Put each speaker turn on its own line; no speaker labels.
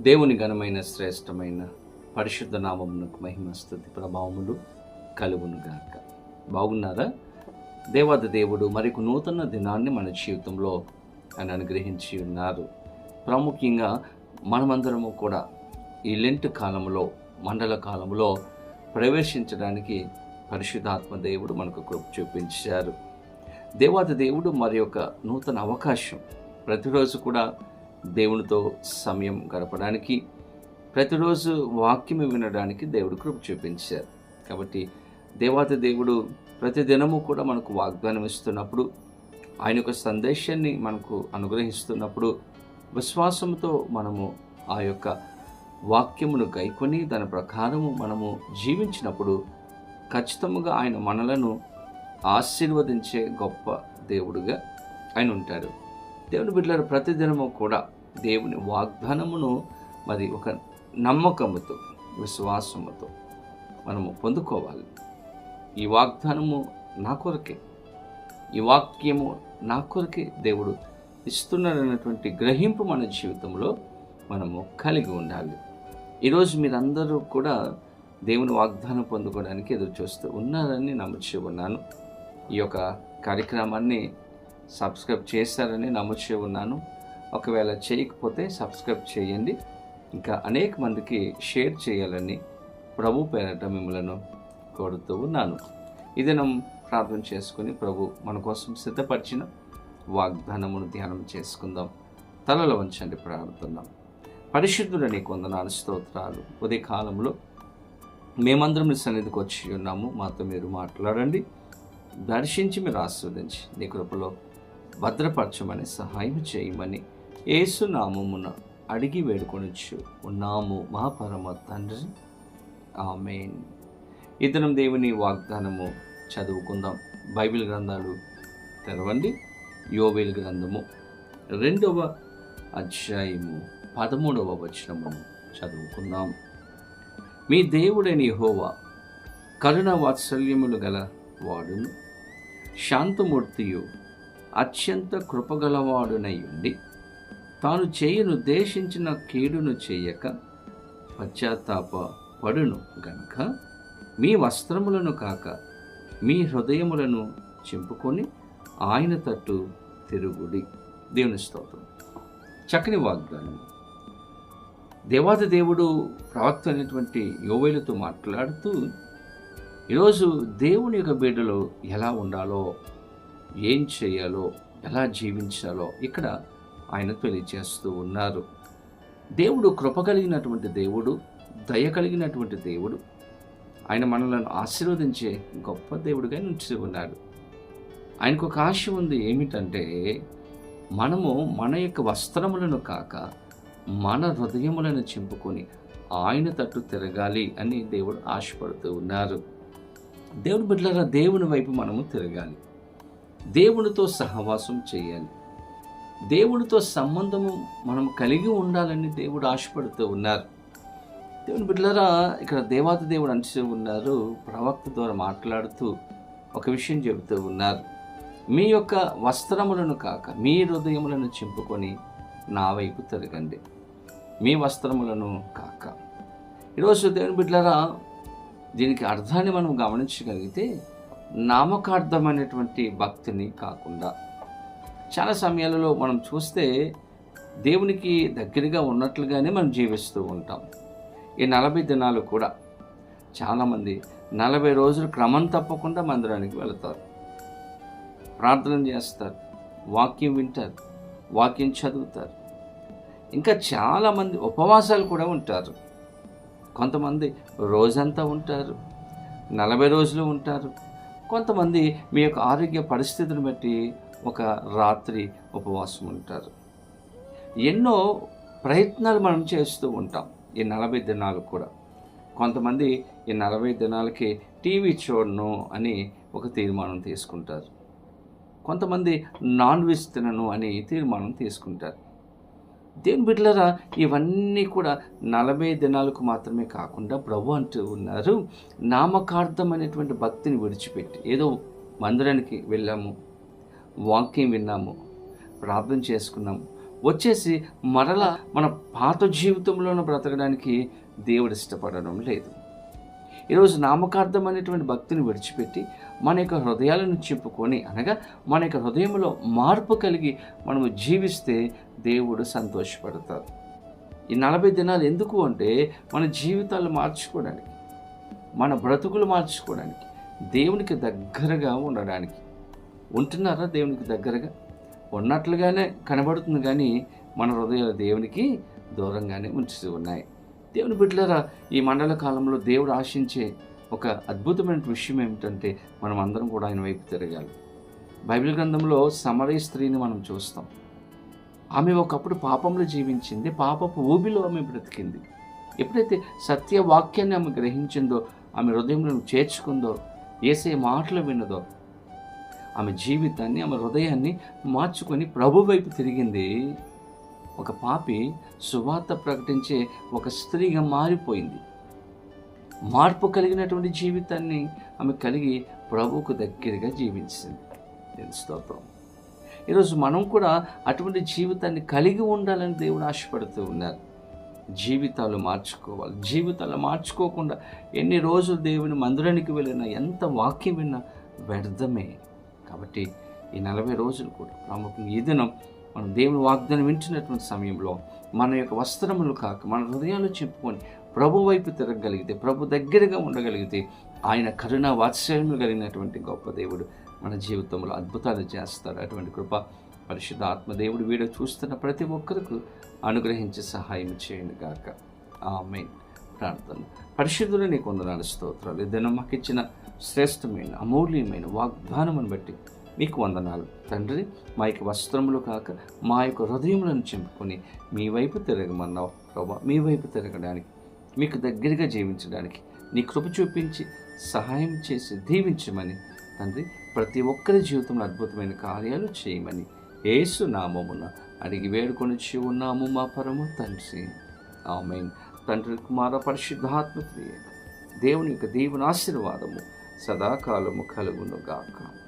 దేవుని ఘనమైన శ్రేష్టమైన పరిశుద్ధ నామమునకు మహిమస్తుతి ప్రభావములు కలుగును గాక. బాగున్నారా? దేవాద దేవుడు మరొక నూతన దినాన్ని మన జీవితంలో ఆయన అనుగ్రహించి ఉన్నారు. ప్రాముఖ్యంగా మనమందరము కూడా ఈ లెంట్ కాలంలో మండల కాలంలో ప్రవేశించడానికి పరిశుద్ధాత్మ దేవుడు మనకు కృప చూపించారు. దేవాది దేవుడు మరి యొక్క నూతన అవకాశం. ప్రతిరోజు కూడా దేవునితో సమయం గడపడానికి ప్రతిరోజు వాక్యం వినడానికి దేవుడు కృప చూపించారు. కాబట్టి దేవాతి దేవుడు ప్రతి దినము కూడా మనకు వాగ్దానం ఇస్తున్నప్పుడు ఆయన యొక్క సందేశాన్ని మనకు అనుగ్రహిస్తున్నప్పుడు విశ్వాసంతో మనము ఆ యొక్క వాక్యమును గైకొని దాని ప్రకారము మనము జీవించినప్పుడు ఖచ్చితంగా ఆయన మనలను ఆశీర్వదించే గొప్ప దేవుడుగా ఆయన ఉంటాడు దేవుని బిడ్డల ప్రతిదినము కూడా దేవుని వాగ్దానమును మరి ఒక నమ్మకముతో విశ్వాసముతో మనము పొందుకోవాలి. ఈ వాగ్దానము నా కొరకే. ఈ వాక్యము నా కొరకే దేవుడు ఇస్తున్నాడన్నటువంటి గ్రహింపు మన జీవితంలో మనము కలిగి ఉండాలి. ఈరోజు మీరందరూ కూడా దేవుని వాగ్దానం పొందుకోవడానికి ఎదురు చూస్తూ ఉన్నారని నమ్ముచి ఉన్నాను. ఈ యొక్క కార్యక్రమాన్ని సబ్స్క్రైబ్ చేశారని నమ్ముచి ఉన్నాను. ఒకవేళ చేయకపోతే సబ్స్క్రైబ్ చేయండి. ఇంకా అనేక మందికి షేర్ చేయాలని ప్రభు పేరట మిమ్మలను కోరుతూ ఉన్నాను. ఇది మనం ప్రార్థన చేసుకుని ప్రభు మన కోసం సిద్ధపరిచిన వాగ్దానమును ధ్యానం చేసుకుందాం. తలలో వంచండి ప్రార్థన పరిశుద్ధుడని కొందనాలు స్తోత్రాలు. ఉదయ కాలంలో మేమందరం సన్నిధికి వచ్చి ఉన్నాము. మాతో మీరు మాట్లాడండి. దర్శించి మీరు ఆస్వాదించి నీ కృపలో భద్రపరచమని సహాయం చేయమని ఏసునామమున అడిగి వేడుకొనొచ్చు ఉన్నాము. మా పరమ తండ్రి. ఆమెన్. ఇతనం దేవుని వాగ్దానము చదువుకుందాం. బైబిల్ గ్రంథాలు తెరవండి. యోవేల్ గ్రంథము రెండవ అధ్యాయము పదమూడవ వచనము చదువుకుందాం. మీ దేవుడని హోవా కరుణ వాత్సల్యములు గల వాడును. శాంతమూర్తియు అత్యంత కృపగలవాడునై ఉండి తాను చేయనుద్దేశించిన కీడును చేయక పశ్చాత్తాప పడును గనుక మీ వస్త్రములను కాక మీ హృదయములను చింపుకొని ఆయన తట్టు తిరుగుడి. దేవుని స్తోత్రం. చక్కని వాగ్దానం. దేవాది దేవుడు ప్రవక్త అయినటువంటి యోవేలతో మాట్లాడుతూ ఈరోజు దేవుని యొక్క బిడ్డలో ఎలా ఉండాలో ఏం చేయాలో ఎలా జీవించాలో ఇక్కడ ఆయన తెలియజేస్తూ ఉన్నారు. దేవుడు కృప కలిగినటువంటి దేవుడు దయ కలిగినటువంటి దేవుడు. ఆయన మనలను ఆశీర్వదించే గొప్ప దేవుడిగా నుంచి ఉన్నాడు. ఆయనకు ఒక ఆశ ఉంది ఏమిటంటే మనము మన యొక్క వస్త్రములను కాక మన హృదయములను చింపుకొని ఆయన తట్టు తిరగాలి అని దేవుడు ఆశపడుతూ ఉన్నారు. దేవుడు బిడ్డల దేవుని వైపు మనము తిరగాలి. దేవునితో సహవాసం చేయాలి. దేవునితో సంబంధము మనం కలిగి ఉండాలని దేవుడు ఆశపడుతూ ఉన్నారు. దేవుని బిడ్డలరా ఇక్కడ దేవాతి దేవుడు అంచు ఉన్నారు ప్రవక్త ద్వారా మాట్లాడుతూ ఒక విషయం చెబుతూ ఉన్నారు. మీ యొక్క వస్త్రములను కాక మీ హృదయములను చింపుకొని నా వైపు తిరగండి. మీ వస్త్రములను కాక. ఈరోజు దేవుని బిడ్డలరా దీనికి అర్థాన్ని మనం గమనించగలిగితే నామకార్థమైనటువంటి భక్తిని కాకుండా. చాలా సమయాలలో మనం చూస్తే దేవునికి దగ్గరగా ఉన్నట్లుగానే మనం జీవిస్తూ ఉంటాం. ఈ నలభై దినాలు కూడా చాలామంది నలభై రోజులు క్రమం తప్పకుండా మందిరానికి వెళతారు. ప్రార్థన చేస్తారు వాక్యం వింటారు వాక్యం చదువుతారు. ఇంకా చాలామంది ఉపవాసాలు కూడా ఉంటారు. కొంతమంది రోజంతా ఉంటారు నలభై రోజులు ఉంటారు. కొంతమంది మీ యొక్క ఆరోగ్య పరిస్థితిని బట్టి ఒక రాత్రి ఉపవాసం ఉంటారు. ఎన్నో ప్రయత్నాలు మనం చేస్తూ ఉంటాం. ఈ నలభై దినాలు కూడా. కొంతమంది ఈ నలభై దినాలకి టీవీ చూడను అని ఒక తీర్మానం తీసుకుంటారు. కొంతమంది నాన్ వెజ్ తినను అని తీర్మానం తీసుకుంటారు. దేవుని బిడ్డలరా? ఇవన్నీ కూడా నలభై దినాలకు మాత్రమే కాకుండా ప్రభు అంటూ ఉన్నారు నామకార్థమైనటువంటి భక్తిని విడిచిపెట్టి. ఏదో మందిరానికి వెళ్ళాము వాక్యం విన్నాము ప్రార్థన చేసుకున్నాము. వచ్చేసి మరలా మన పాత జీవితంలోనూ బ్రతకడానికి దేవుడు ఇష్టపడడం లేదు. ఈరోజు నామకార్థమైనటువంటి భక్తిని విడిచిపెట్టి మన యొక్క హృదయాలను చెప్పుకొని అనగా మన యొక్క హృదయంలో మార్పు కలిగి మనము జీవిస్తే దేవుడు సంతోషపడతారు ఈ నలభై దినాలు ఎందుకు అంటే మన జీవితాలు మార్చుకోవడానికి మన బ్రతుకులు మార్చుకోవడానికి దేవునికి దగ్గరగా ఉండడానికి. ఉంటున్నారా దేవునికి దగ్గరగా? ఉన్నట్లుగానే కనబడుతుంది కానీ మన హృదయాలు దేవునికి దూరంగానే ఉంచుతూ ఉన్నాయి. దేవుని బిడ్డలారా ఈ మండల కాలంలో దేవుడు ఆశించే ఒక అద్భుతమైన విషయం ఏమిటంటే మనం అందరం కూడా ఆయన వైపు తిరగాలి. బైబిల్ గ్రంథంలో సమరీ స్త్రీని మనం చూస్తాం. ఆమె ఒకప్పుడు పాపంలో జీవించింది పాపపు ఊబిలో ఆమె బ్రతికింది. ఎప్పుడైతే సత్య వాక్యాన్ని ఆమె గ్రహించిందో ఆమె హృదయంలో చేర్చుకుందో ఏసే మాటలు విన్నదో ఆమె జీవితాన్ని ఆమె హృదయాన్ని మార్చుకొని ప్రభు వైపు తిరిగింది ఒక పాపి సువార్త ప్రకటించే ఒక స్త్రీగా మారిపోయింది. మార్పు కలిగినటువంటి జీవితాన్ని ఆమె కలిగి ప్రభువుకు దగ్గరగా జీవించింది. నేను స్తోత్రం. ఈరోజు మనం కూడా అటువంటి జీవితాన్ని కలిగి ఉండాలని దేవుడు ఆశపడుతూ ఉన్నారు. జీవితాలు మార్చుకోవాలి. జీవితాలు మార్చుకోకుండా ఎన్ని రోజులు దేవుని మందిరానికి వెళ్ళినా ఎంత వాక్యం విన్నా వ్యర్థమే. కాబట్టి ఈ నలభై రోజులు కూడా ప్రాముఖ్యంగా ఈ దినం మనం దేవుని వాగ్దానం వింటున్నటువంటి సమయంలో మన యొక్క వస్త్రములు కాక మన హృదయాలు చెప్పుకొని ప్రభు వైపు తిరగగలిగితే ప్రభు దగ్గరగా ఉండగలిగితే ఆయన కరుణ వాత్సల్యం కలిగినటువంటి గొప్ప దేవుడు మన జీవితంలో అద్భుతాలు చేస్తాడు అటువంటి కృప పరిశుద్ధ ఆత్మదేవుడు వీడియో చూస్తున్న ప్రతి ఒక్కరికి అనుగ్రహించి సహాయం చేయండి గాక. ఆమె ప్రార్థన. పరిశుద్ధులు నీకు వందనాలు స్తోత్రాలు. ఏదైనా మాకు ఇచ్చిన శ్రేష్టమైన అమూల్యమైన వాగ్దానమును బట్టి మీకు వందనాలు. తండ్రి మా యొక్క వస్త్రములు కాక మా యొక్క హృదయములను చెంపుకొని మీ వైపు తిరగమన్నావు ప్రభా. మీ వైపు తిరగడానికి మీకు దగ్గరగా జీవించడానికి నీ కృప చూపించి సహాయం చేసి దీవించమని తండ్రి ప్రతి ఒక్కరి జీవితంలో అద్భుతమైన కార్యాలు చేయమని ఏసు నామమున అడిగి వేడుకొని ఉన్నాము మా పరమ తండ్రి. ఆమెన్. తండ్రి కుమార పరిశుద్ధాత్మక్రియ దేవుని యొక్క దేవుని ఆశీర్వాదము సదాకాలము కలుగును గాక.